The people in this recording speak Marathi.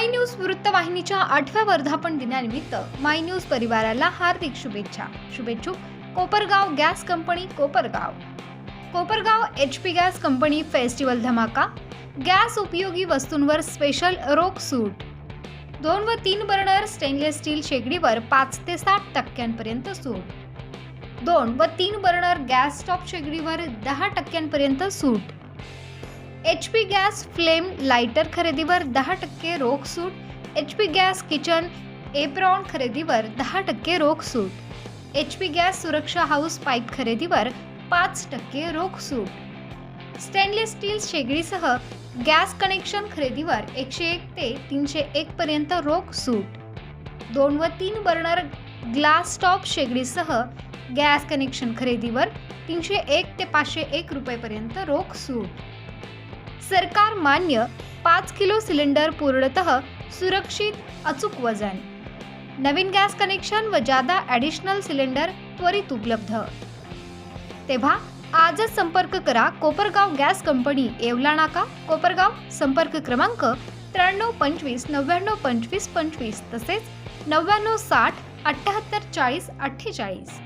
माय न्यूज वृत्तवाहिनीच्या आठव्या वर्धापन दिनानिमित्त माय न्यूज परिवाराला हार्दिक शुभेच्छा. शुभेच्छुक Kopargaon gas company Kopargaon. Kopargaon H P gas company festival धमाका. गॅस उपयोगी वस्तूंवर स्पेशल रोग सूट. दोन व तीन बर्नर स्टेनलेस स्टील शेगडीवर पाच ते साठ टक्क्यांपर्यंत सूट. दोन व तीन बर्नर गॅस स्टॉप शेगडीवर दहा टक्क्यांपर्यंत सूट. H P gas flame lighter खरेदीवर दहा टक्के रोख सूट. H P gas kitchen apron खरेदीवर दहा टक्के रोख सूट. एच पी गॅस सुरक्षा हाऊस पाईप खरेदीवर पाच टक्के रोख सूट. स्टेनलेस स्टील शेगडीसह गॅस कनेक्शन खरेदीवर एकशे एक ते तीनशे एकपर्यंत रोख सूट. दोन व तीन बर्नर ग्लास टॉप शेगडीसह गॅस कनेक्शन खरेदीवर तीनशे एक ते पाचशे एक रुपयेपर्यंत रोख सूट. सरकार मान्य पाच किलो सिलेंडर पूर्णतः सुरक्षित अचूक वजन. नवीन गॅस कनेक्शन व जादा ॲडिशनल सिलेंडर त्वरित उपलब्ध. तेव्हा आजच संपर्क करा कोपरगाव गॅस कंपनी येवला नाका कोपरगाव संपर्क क्रमांक त्र्याण्णव पंचवीस नव्याण्णव पंचवीस पंचवीस तसेच नव्याण्णव साठ अठ्ठ्याहत्तर चाळीस अठ्ठेचाळीस.